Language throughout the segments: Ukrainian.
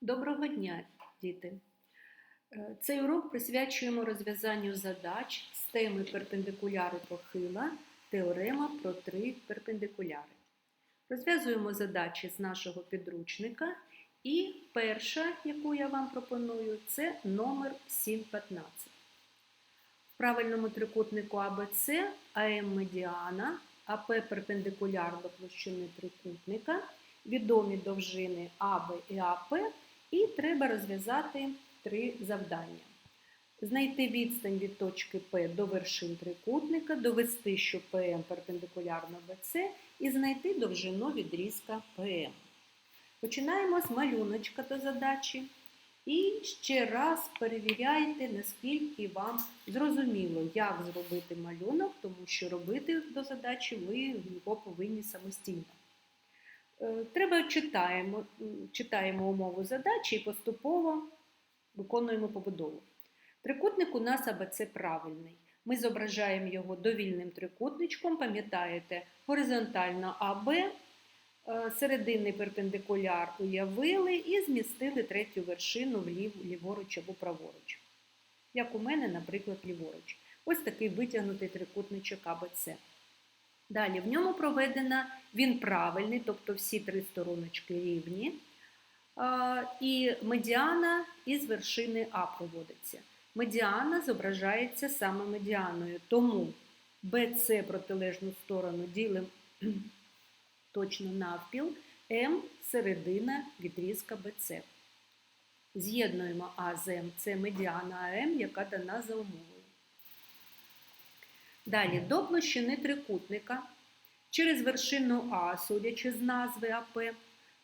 Доброго дня, діти! Е, Цей урок присвячуємо розв'язанню задач з теми перпендикуляри похила, теорема про три перпендикуляри. Розв'язуємо задачі з нашого підручника. І перша, яку я вам пропоную, це номер 715. В правильному трикутнику АБЦ АМ медіана, АП перпендикуляр до площини трикутника, відомі довжини АБ і АП, і треба розв'язати три завдання. Знайти відстань від точки П до вершин трикутника, довести, що ПМ перпендикулярно БЦ, і знайти довжину відрізка ПМ. Починаємо з малюночка до задачі. І ще раз перевіряйте, наскільки вам зрозуміло, як зробити малюнок, тому що робити до задачі ви його повинні самостійно. Е, Треба читаємо, читаємо умову задачі і поступово виконуємо побудову. Трикутник у нас АБЦ правильний. Ми зображаємо його довільним трикутничком, пам'ятаєте, горизонтально АБ, е, серединний перпендикуляр уявили і змістили третю вершину влів, ліворуч або праворуч. Як у мене, наприклад, ліворуч. Ось такий витягнутий трикутничок АБЦ. Далі в ньому проведена, він правильний, тобто всі три стороночки рівні. І медіана із вершини А проводиться. Медіана зображається саме медіаною, тому BC протилежну сторону ділимо точно навпіл, М середина відрізка BC. З'єднуємо А з М, це медіана АМ, яка дана за умовою. Далі до площини трикутника через вершину А, судячи з назви АП,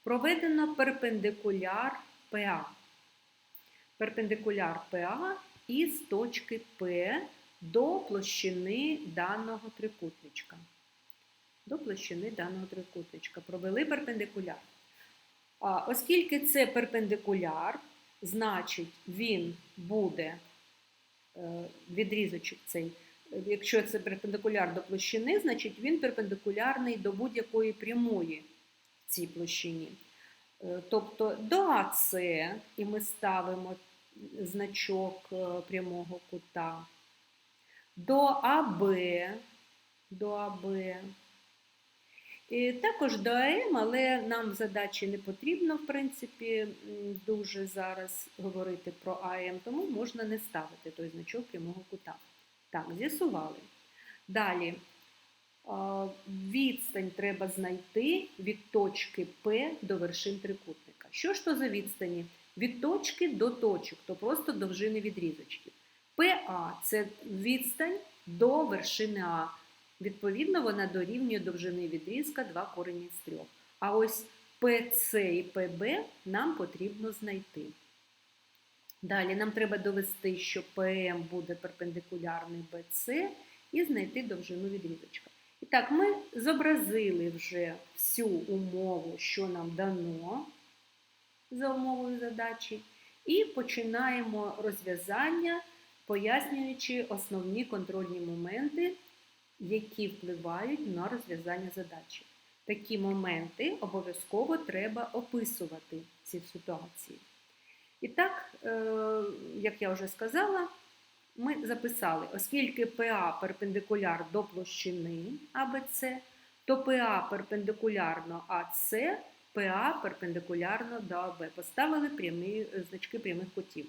проведено перпендикуляр ПА. Перпендикуляр ПА із точки П до площини даного трикутничка. До площини даного трикутничка. Провели перпендикуляр. А, Оскільки це перпендикуляр, значить він буде е, відрізочок цей. Якщо це перпендикуляр до площини, значить він перпендикулярний до будь-якої прямої в цій площині. Е, тобто до АС, і ми ставимо значок е, прямого кута, до АБ, до АБ. І також до АМ, але нам задачі не потрібно, в принципі, дуже зараз говорити про АМ, тому можна не ставити той значок прямого кута. Так, з'ясували. Далі відстань треба знайти від точки П до вершин трикутника. Що ж то за відстані? Від точки до точок, то просто довжини відрізочки. ПА це відстань до вершини А. Відповідно, вона дорівнює довжини відрізка 2 корені з 3. А ось ПЦ і ПБ нам потрібно знайти. Далі нам треба довести, що ПМ буде перпендикулярний БЦ і знайти довжину відрізочка. І так, ми зобразили вже всю умову, що нам дано за умовою задачі, і починаємо розв'язання, пояснюючи основні контрольні моменти, які впливають на розв'язання задачі. Такі моменти обов'язково треба описувати в цій ситуації. І так, як я вже сказала, ми записали, оскільки ПА перпендикуляр до площини АБЦ, то ПА перпендикулярно АС, ПА перпендикулярно до АБ. Поставили прямі, значки прямих кутів.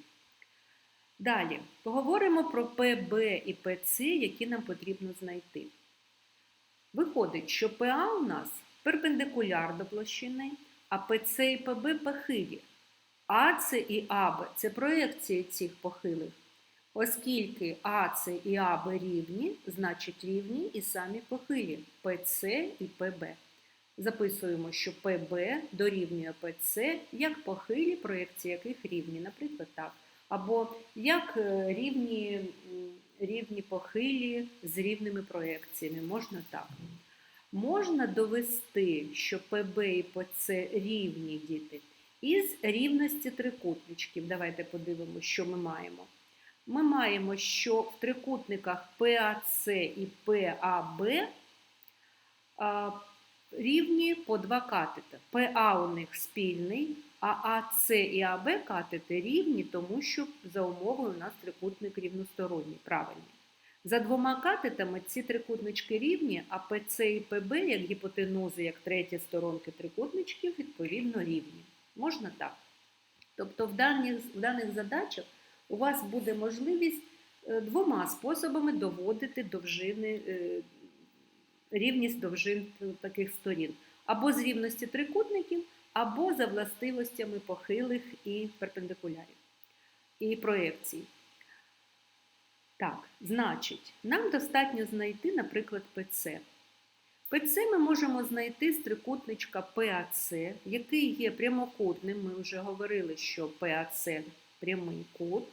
Далі поговоримо про ПБ і ПЦ, які нам потрібно знайти. Виходить, що ПА у нас перпендикуляр до площини, а ПЦ і ПБ похилі. АЦ і АБ це проєкції цих похилих. Оскільки АЦ і АБ рівні, значить рівні і самі похилі ПЦ і ПБ. Записуємо, що ПБ дорівнює ПЦ як похилі, проєкції яких рівні, наприклад, так. Або як рівні рівні похилі з рівними проєкціями, можна так. Можна довести, що ПБ і ПЦ рівні діти із рівності трикутничків. Давайте подивимося, що ми маємо. Ми маємо, що в трикутниках ПАЦ і ПАБ рівні по два катета. ПА у них спільний, а АС і АБ катети рівні, тому що за умовою у нас трикутник рівносторонній, правильний. За двома катетами ці трикутнички рівні, а ПЦ і ПБ, як гіпотенузи, як треті сторонки трикутничків, відповідно рівні. Можна так? Тобто в даних, в даних задачах у вас буде можливість е, двома способами доводити довжини, е, рівність довжин таких сторін. Або з рівності трикутників, або за властивостями похилих і перпендикулярів, і проєкцій. Так, значить, нам достатньо знайти, наприклад, ПЦ. ПЦ ми можемо знайти з трикутничка ПАЦ, який є прямокутним. Ми вже говорили, що ПАЦ прямий кут.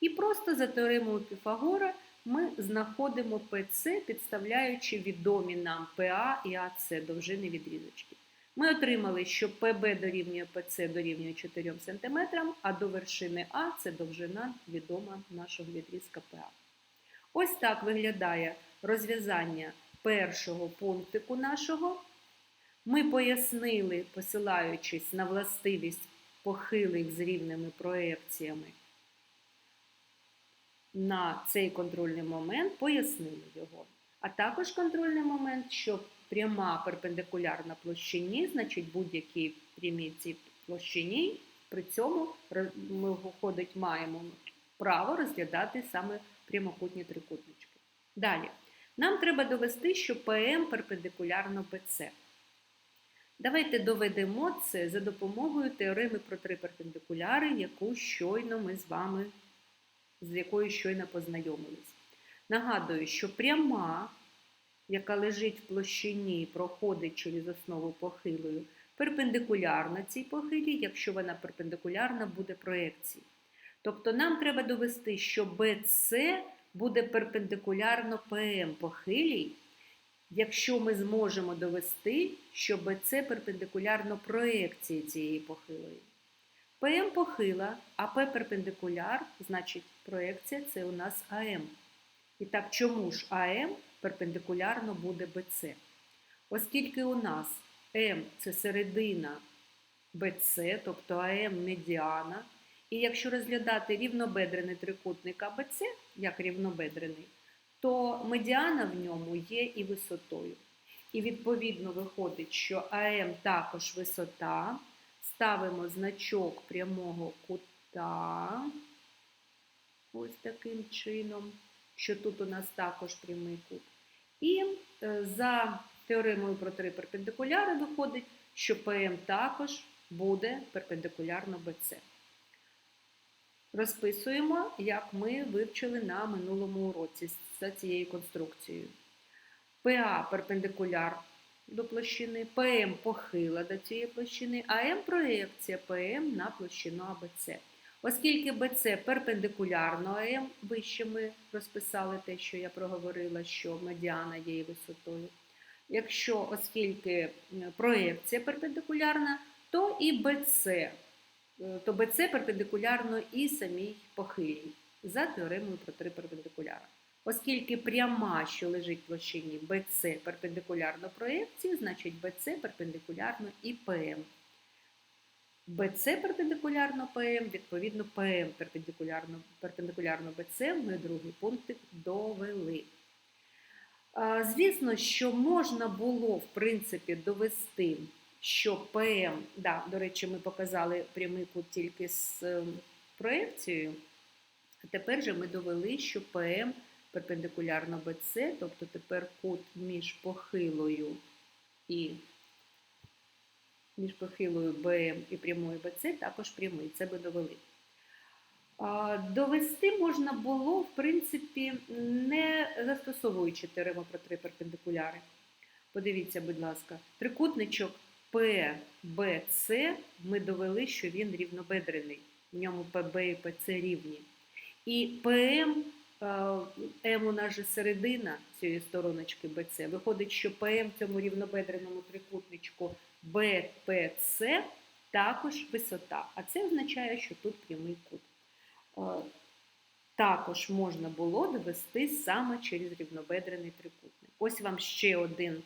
І просто за теоремою Піфагора ми знаходимо ПЦ, підставляючи відомі нам ПА і АЦ довжини відрізочки. Ми отримали, що ПБ дорівнює ПЦ дорівнює 4 см, а до вершини А це довжина відома нашого відрізка ПА. Ось так виглядає розв'язання першого пунктику нашого. Ми пояснили, посилаючись на властивість похилих з рівними проекціями на цей контрольний момент, пояснили його. А також контрольний момент, що пряма перпендикулярна площині, значить будь-якій прямій площині, при цьому ми виходить, маємо право розглядати саме прямокутні трикутнички. Далі. Нам треба довести, що ПМ перпендикулярно БЦ. Давайте доведемо це за допомогою теореми про три перпендикуляри, яку щойно ми з вами, з якою щойно познайомились. Нагадую, що пряма, яка лежить в площині і проходить через основу похилою, перпендикулярна цій похилі, якщо вона перпендикулярна буде проекції. Тобто нам треба довести, що BC буде перпендикулярно ПМ похилій, якщо ми зможемо довести, що BC перпендикулярно проекції цієї похилої. ПМ похила, а П перпендикуляр, значить проекція це у нас АМ. І так, чому ж АМ перпендикулярно буде БЦ? Оскільки у нас М це середина БЦ, тобто АМ медіана. І якщо розглядати рівнобедрений трикутник АБЦ, як рівнобедрений, то медіана в ньому є і висотою. І відповідно виходить, що АМ також висота. Ставимо значок прямого кута, ось таким чином, що тут у нас також прямий кут. І е, за теоремою про три перпендикуляри виходить, що ПМ також буде перпендикулярно БЦ. Розписуємо, як ми вивчили на минулому уроці за цією конструкцією. ПА перпендикуляр до площини, ПМ похила до цієї площини, а М проєкція ПМ на площину АБЦ. Оскільки БЦ перпендикулярно АМ, вище ми розписали те, що я проговорила, що медіана є висотою. Якщо, оскільки проєкція перпендикулярна, то і БЦ то БЦ перпендикулярно і самій похилій за теоремою про три перпендикуляри. Оскільки пряма, що лежить в площині БЦ перпендикулярно проєкції, значить БЦ перпендикулярно і ПМ. БЦ перпендикулярно ПМ, відповідно, ПМ перпендикулярно перпендикулярно БЦ ми другий пунктик довели. Звісно, що можна було, в принципі, довести що ПМ, да, до речі, ми показали прямий кут тільки з ем, проекцією. А тепер же ми довели, що ПМ перпендикулярно БЦ, тобто тепер кут між похилою і між похилою БМ і прямою БЦ також прямий. Це би довели. Довести можна було, в принципі, не застосовуючи теорему про три перпендикуляри. Подивіться, будь ласка, трикутничок ПБЦ ми довели, що він рівнобедрений. В ньому ПБ і ПЦ рівні. І ПМ, е, М у нас же середина цієї стороночки БЦ. Виходить, що ПМ в цьому рівнобедреному трикутничку БПЦ також висота. А це означає, що тут прямий кут. Е, також можна було довести саме через рівнобедрений трикутник. Ось вам ще один.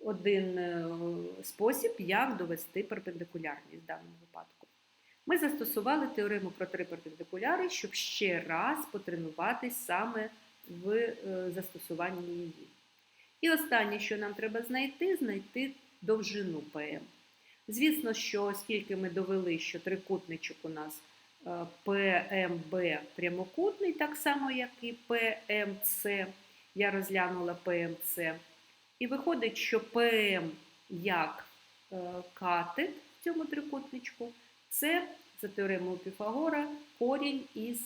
Е, один е, спосіб, як довести перпендикулярність в даному випадку. Ми застосували теорему про три перпендикуляри, щоб ще раз потренуватись саме в е, застосуванні її. І останнє, що нам треба знайти, знайти довжину ПМ. Звісно, що оскільки ми довели, що трикутничок у нас е, ПМБ прямокутний, так само, як і ПМЦ, я розглянула ПМЦ. І виходить, що ПМ як е, катет в цьому трикутничку, це за теоремою Піфагора корінь із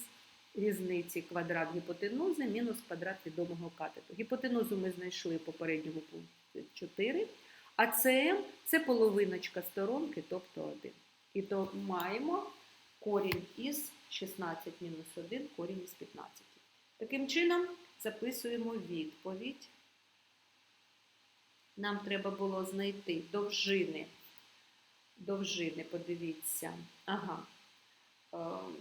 різниці квадрат гіпотенузи мінус квадрат відомого катету. Гіпотенузу ми знайшли в попередньому пункті 4, а ЦМ це половиночка сторонки, тобто 1. І то маємо корінь із 16 мінус 1, корінь із 15. Таким чином, записуємо відповідь. Нам треба було знайти довжини. Довжини, подивіться. Ага. Ем,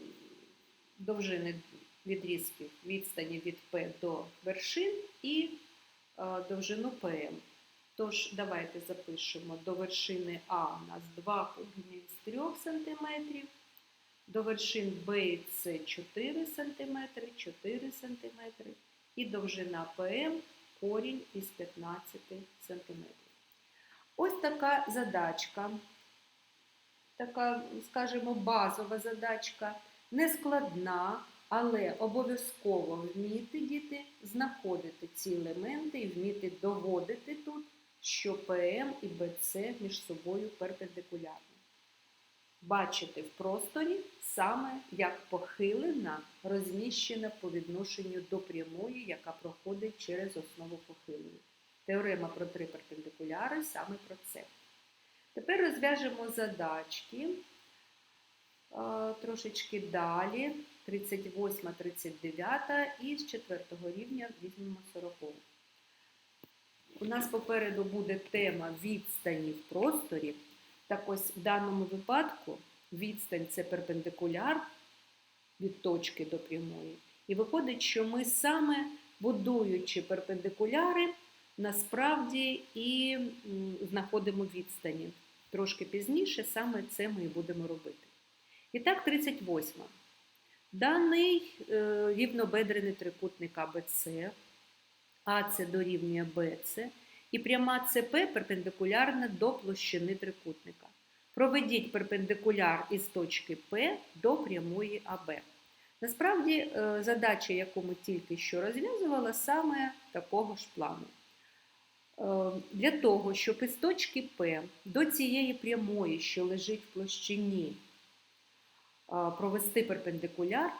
довжини відрізків відстані від П до вершин і е, довжину ПМ. Тож, давайте запишемо до вершини А у нас 2 коріння з 3 см, до вершин Б і С 4 см, 4 см, і довжина ПМ корінь із 15 см. Ось така задачка, така, скажімо, базова задачка, нескладна, але обов'язково вміти діти знаходити ці елементи і вміти доводити тут, що ПМ і БЦ між собою перпендикулярні. Бачити в просторі саме як похилена, розміщена по відношенню до прямої, яка проходить через основу похилої. Теорема про три перпендикуляри саме про це. Тепер розв'яжемо задачки трошечки далі, 38, 39 і з 4 рівня візьмемо 40. У нас попереду буде тема відстані в просторі. Так ось в даному випадку відстань це перпендикуляр від точки до прямої. І виходить, що ми саме будуючи перпендикуляри, насправді і знаходимо відстані. Трошки пізніше саме це ми і будемо робити. І так, 38. Даний е, рівнобедрений трикутник АБЦ, АЦ дорівнює БЦ, і пряма ЦП перпендикулярна до площини трикутника. Проведіть перпендикуляр із точки П до прямої АБ. Насправді, е, задача, яку ми тільки що розв'язували, саме такого ж плану. Е, для того, щоб із точки П до цієї прямої, що лежить в площині, провести перпендикуляр,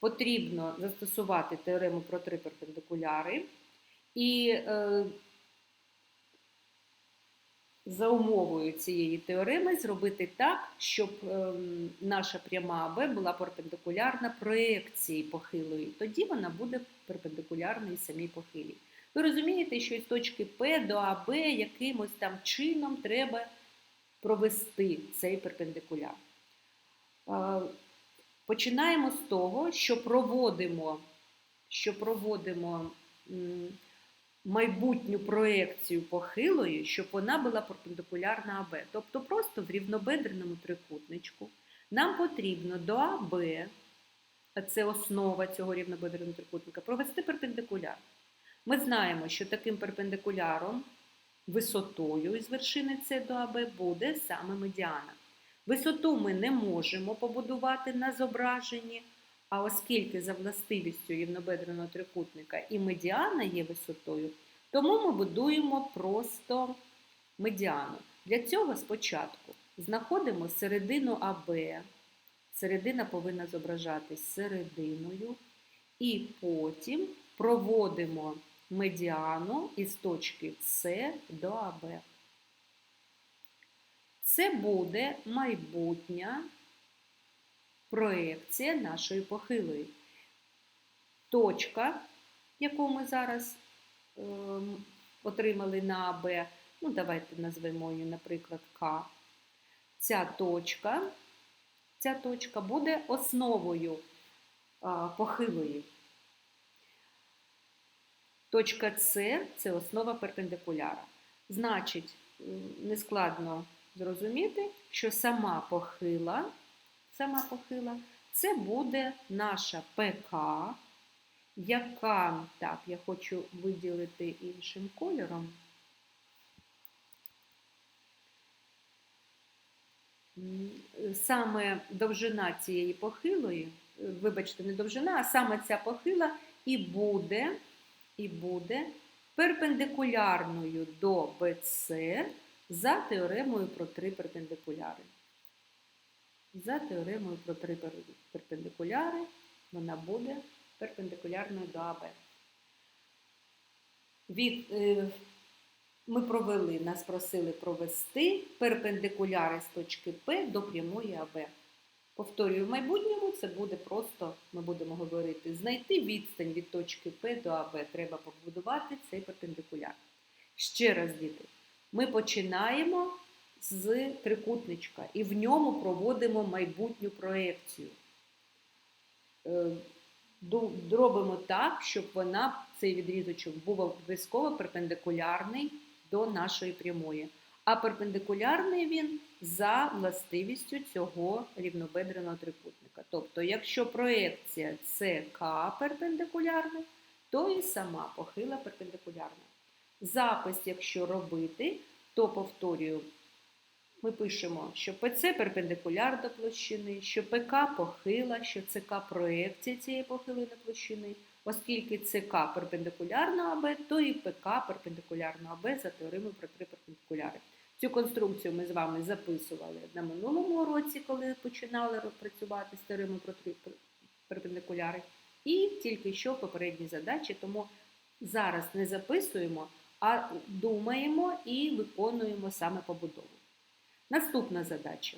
потрібно застосувати теорему про три перпендикуляри і е, за умовою цієї теореми зробити так, щоб ем, наша пряма АБ була перпендикулярна проекції похилої. Тоді вона буде перпендикулярна і самій похилій. Ви розумієте, що із точки П до АБ якимось там чином треба провести цей перпендикуляр. Починаємо з того, що проводимо, що проводимо майбутню проекцію похилої, щоб вона була перпендикулярна АБ. Тобто просто в рівнобедреному трикутничку нам потрібно до АБ, це основа цього рівнобедреного трикутника, провести перпендикуляр. Ми знаємо, що таким перпендикуляром висотою із вершини С до АБ буде саме медіана. Висоту ми не можемо побудувати на зображенні, а оскільки за властивістю рівнобедреного трикутника і медіана є висотою, тому ми будуємо просто медіану. Для цього спочатку знаходимо середину АБ, середина повинна зображатись серединою, і потім проводимо медіану із точки С до АБ. Це буде майбутня проекція нашої похилої. Точка, яку ми зараз е, отримали на АБ, ну, давайте назвемо її, наприклад, К. Ця точка, ця точка буде основою а, похилої. Точка С це основа перпендикуляра. Значить, нескладно зрозуміти, що сама похила, сама похила це буде наша ПК, яка, так, я хочу виділити іншим кольором. Саме довжина цієї похилої, вибачте, не довжина, а саме ця похила і буде, і буде перпендикулярною до БЦ за теоремою про три перпендикуляри. За теоремою про три перпендикуляри вона буде перпендикулярною до АБ. Від, е, Ми провели, нас просили провести перпендикуляри з точки П до прямої АБ. Повторюю, в майбутньому це буде просто, ми будемо говорити, знайти відстань від точки П до АБ. Треба побудувати цей перпендикуляр. Ще раз, діти, ми починаємо з трикутничка і в ньому проводимо майбутню проекцію. Е, робимо так, щоб вона, цей відрізочок був обов'язково перпендикулярний до нашої прямої. А перпендикулярний він за властивістю цього рівнобедреного трикутника. Тобто, якщо проекція це К перпендикулярна, то і сама похила перпендикулярна. Запис, якщо робити, то повторюю, ми пишемо, що ПЦ перпендикуляр до площини, що ПК похила, що ЦК проекція цієї похилої площини. Оскільки ЦК перпендикулярна АБ, то і ПК перпендикулярна АБ за теоремою про три перпендикуляри. Цю конструкцію ми з вами записували на минулому році, коли починали працювати з теоремою про три перпендикуляри. І тільки що попередні задачі, тому зараз не записуємо, а думаємо і виконуємо саме побудову. Наступна задача.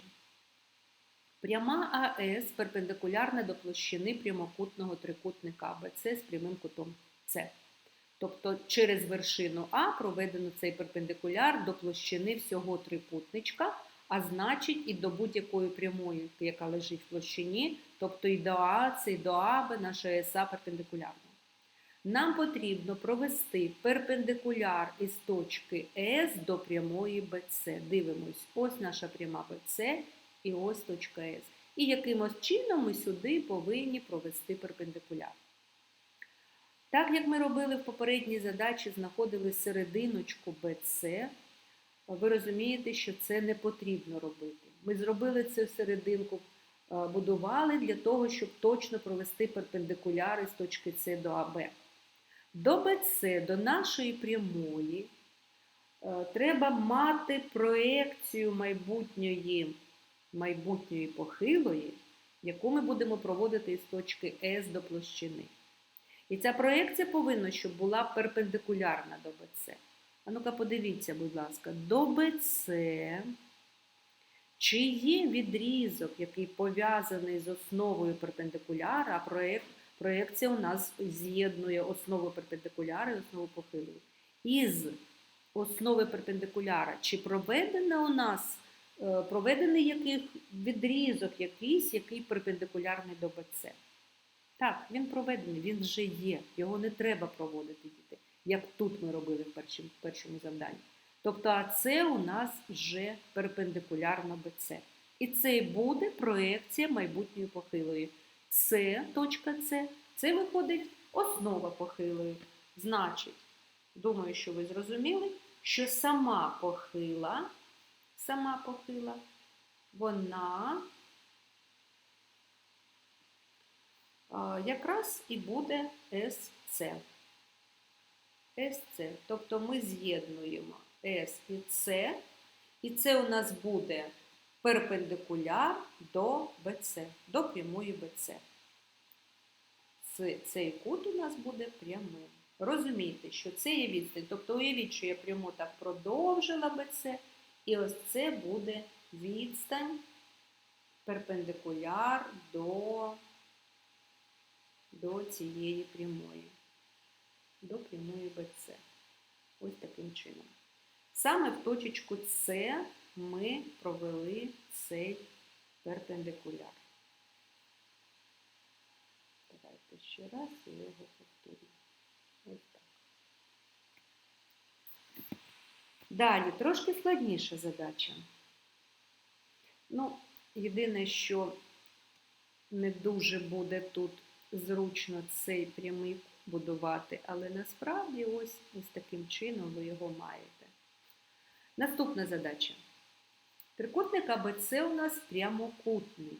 Пряма АС перпендикулярна до площини прямокутного трикутника АБЦ з прямим кутом С. Тобто через вершину А проведено цей перпендикуляр до площини всього трикутничка, а значить і до будь-якої прямої, яка лежить в площині, тобто і до АЦ, і до АБ наша ЕСА перпендикулярна. Нам потрібно провести перпендикуляр із точки С до прямої БЦ. Дивимось, ось наша пряма БЦ і ось точка С. І якимось чином ми сюди повинні провести перпендикуляр. Так як ми робили в попередній задачі, знаходили серединочку BC, ви розумієте, що це не потрібно робити. Ми зробили цю серединку, е, будували для того, щоб точно провести перпендикуляри з точки С до АБ. До БЦ, до нашої прямої, е, треба мати проекцію майбутньої майбутньої похилої, яку ми будемо проводити із точки С до площини. І ця проекція повинна, щоб була перпендикулярна до БЦ. А ну-ка, подивіться, будь ласка, до БЦ, чи є відрізок, який пов'язаний з основою перпендикуляра, а проєкт, проєкція у нас з'єднує основу перпендикуляра і основу похилої. Із основи перпендикуляра, чи проведена у нас Е, проведений яких відрізок якийсь, який перпендикулярний до БЦ. Так, він проведений, він вже є, його не треба проводити діти, як тут ми робили в першому, в першому завданні. Тобто, це у нас вже перпендикулярно БЦ. І це буде проекція майбутньої похилої. С, точка С, це виходить основа похилої. Значить, думаю, що ви зрозуміли, що сама похила сама похила, вона якраз і буде СЦ. СЦ. Тобто ми з'єднуємо С і С, і це у нас буде перпендикуляр до БЦ, до прямої БЦ. Цей кут у нас буде прямим. Розумійте, що це є відстань. Тобто уявіть, що я прямо так продовжила БЦ. І ось це буде відстань перпендикуляр до, до цієї прямої, до прямої БЦ. Ось таким чином. Саме в точечку С ми провели цей перпендикуляр. Давайте ще раз його повторюємо. Ось так. Далі, трошки складніша задача. Ну, єдине, що не дуже буде тут зручно цей прямий будувати, але насправді ось, ось таким чином ви його маєте. Наступна задача. Трикутник АБЦ у нас прямокутний.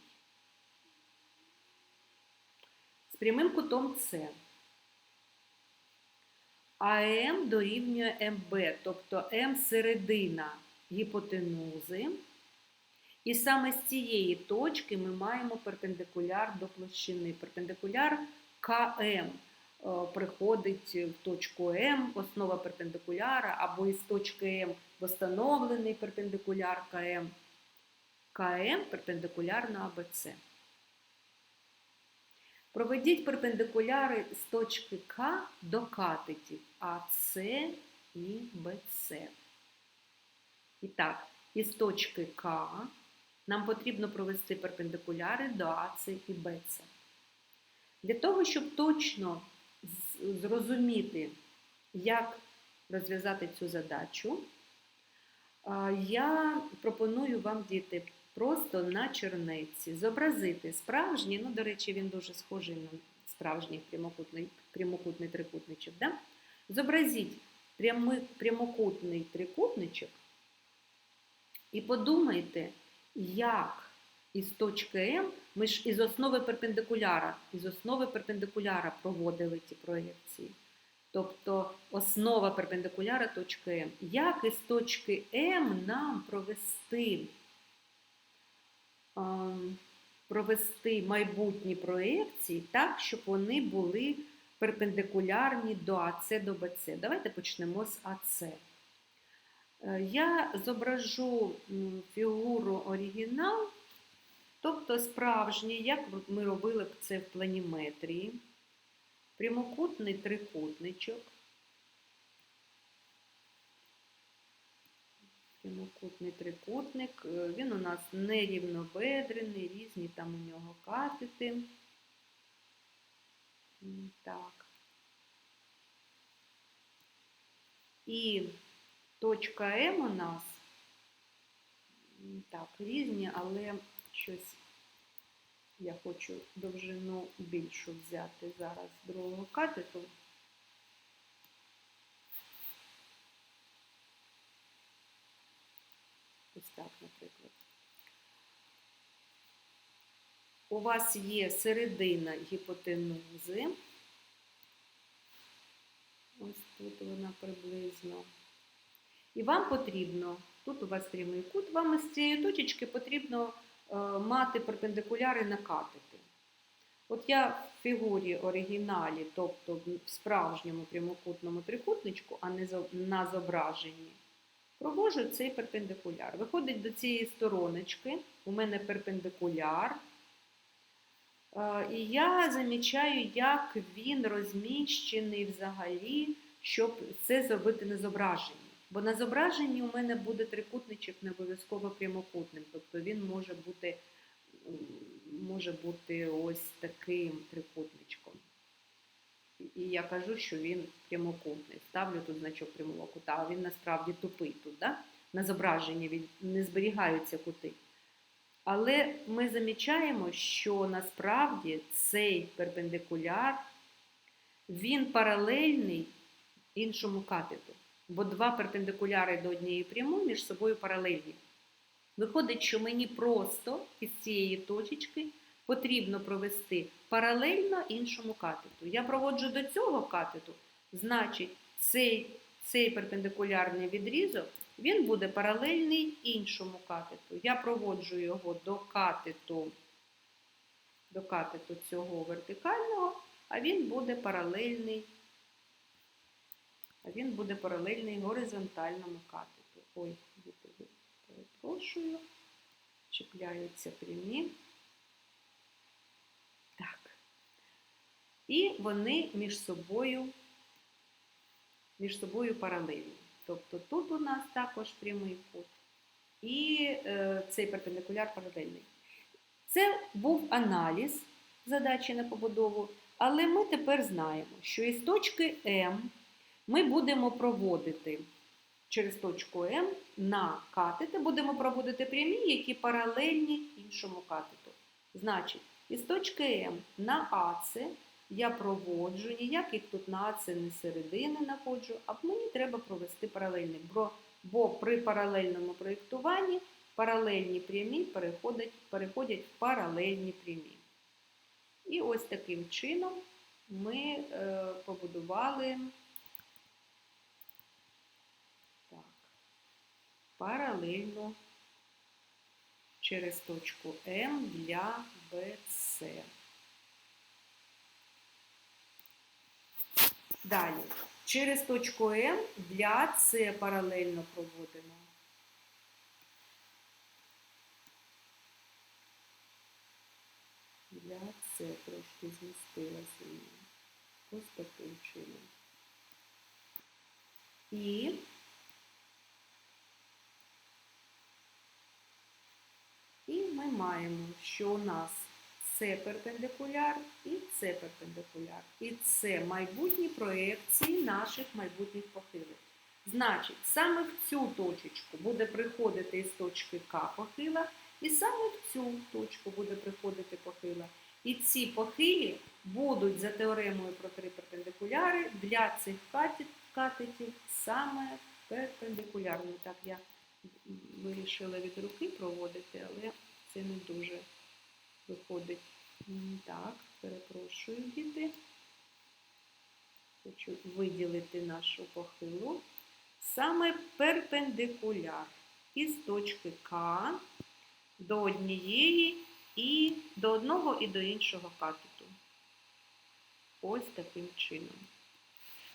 З прямим кутом С. АМ дорівнює МБ, тобто М середина гіпотенузи. І саме з цієї точки ми маємо перпендикуляр до площини. Перпендикуляр КМ приходить в точку М, основа перпендикуляра, або із точки М встановлений перпендикуляр КМ. КМ перпендикулярно АБЦ. Проведіть перпендикуляри з точки К до катетів АС і БЦ. І так, із точки К нам потрібно провести перпендикуляри до АС і БЦ. Для того, щоб точно зрозуміти, як розв'язати цю задачу, я пропоную вам, діти, просто на чернеці зобразити справжній, ну, до речі, він дуже схожий на справжній прямокутний прямокутний трикутничок. Да? Зобразіть прямий, прямокутний трикутничок і подумайте, як із точки М, ми ж із основи перпендикуляра, із основи перпендикуляра проводили ці проєкції. Тобто основа перпендикуляра точки М. Як із точки М нам провести провести майбутні проєкції так, щоб вони були перпендикулярні до АЦ до БЦ. Давайте почнемо з АЦ. Е, я зображу фігуру оригінал, тобто справжній, як ми робили це в планіметрії, прямокутний трикутничок. Прямокутний трикутник, е, він у нас нерівнобедрений, різні там у нього катети. Так. І точка М у нас, так, різні, але щось я хочу довжину більшу взяти зараз другого катету. Ось так, наприклад. У вас є середина гіпотенузи. Ось тут вона приблизно. І вам потрібно, тут у вас прямий кут, вам із цієї точечки потрібно мати перпендикуляри накатити. От я в фігурі оригіналі, тобто в справжньому прямокутному трикутничку, а не на зображенні, провожу цей перпендикуляр. Виходить до цієї стороночки, у мене перпендикуляр. Е, і я замічаю, як він розміщений взагалі, щоб це зробити на зображенні. Бо на зображенні у мене буде трикутничок не обов'язково прямокутним. Тобто він може бути може бути ось таким трикутничком. І я кажу, що він прямокутний. Ставлю тут значок прямого кута, а він насправді тупий тут. Да? На зображенні він не зберігаються кути. Але ми замічаємо, що насправді цей перпендикуляр, він паралельний іншому катету бо два перпендикуляри до однієї прямої між собою паралельні. Виходить, що мені просто із цієї точечки потрібно провести паралельно іншому катету. Я проводжу до цього катету, значить, цей цей перпендикулярний відрізок він буде паралельний іншому катету. Я проводжу його до катету, до катету цього вертикального, а він буде паралельний він буде паралельний горизонтальному катету. Ой, перепрошую, чіпляються прямі. Так. І вони між собою, між собою паралельні. Тобто тут у нас також прямий кут. І е, цей перпендикуляр паралельний. Це був аналіз задачі на побудову, але ми тепер знаємо, що із точки М ми будемо проводити через точку М на катети будемо проводити прямі, які паралельні іншому катету. Значить, із точки М на АЦ я проводжу, ніяких тут на АЦ не середини находжу, а мені треба провести паралельний. Бо, при паралельному проєктуванні паралельні прямі переходять, переходять в паралельні прямі. І ось таким чином ми е, побудували так, паралельно через точку М для BC. Далі, через точку М для С паралельно проводимо. Для С трошки змістилася лінія. Ось таким чином. І І ми маємо, що у нас це перпендикуляр і це перпендикуляр. І це майбутні проекції наших майбутніх похилих. Значить, саме в цю точечку буде приходити із точки К похила, і саме в цю точку буде приходити похила. І ці похилі будуть за теоремою про три перпендикуляри для цих катетів саме перпендикулярні. Так, я вирішила від руки проводити, але це не дуже виходить. Так, перепрошую, діти. Хочу виділити нашу похилу. Саме перпендикуляр із точки К до однієї і до одного і до іншого катету. Ось таким чином.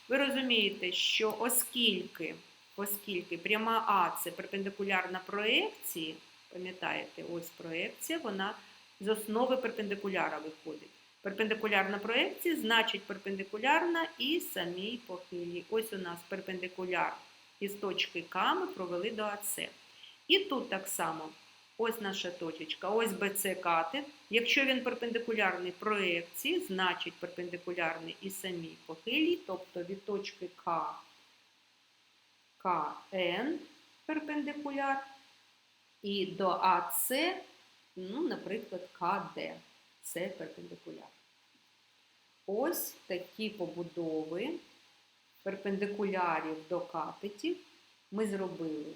Ви розумієте, що оскільки, оскільки пряма А це перпендикулярна проекції, пам'ятаєте, ось проекція, вона з основи перпендикуляра виходить. Перпендикулярна проекція значить перпендикулярна і самій похилі. Ось у нас перпендикуляр із точки К ми провели до АЦ. І тут так само. Ось наша точечка, ось BC катет. Якщо він перпендикулярний проекції, значить перпендикулярний і самій похилій, тобто від точки К КН перпендикуляр, і до АЦ, ну, наприклад, КД. Це перпендикуляр. Ось такі побудови перпендикулярів до катетів ми зробили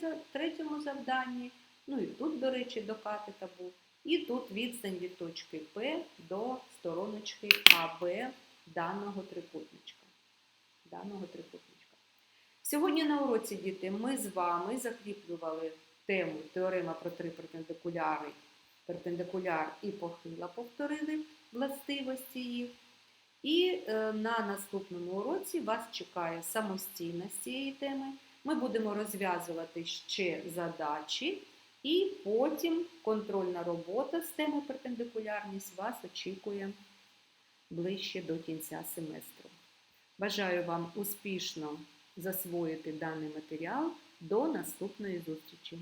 за- третьому завданні. Ну і тут, до речі, до катета був. І тут відстань від точки П до стороночки АБ даного трикутничка. Даного трикутничка. Сьогодні на уроці, діти, ми з вами закріплювали тему теорема про три перпендикуляри, перпендикуляр і похила повторили властивості їх. І е, на наступному уроці вас чекає самостійна з цієї теми. Ми будемо розв'язувати ще задачі, і потім контрольна робота з теми перпендикулярність вас очікує ближче до кінця семестру. Бажаю вам успішно засвоїти даний матеріал. До наступної зустрічі!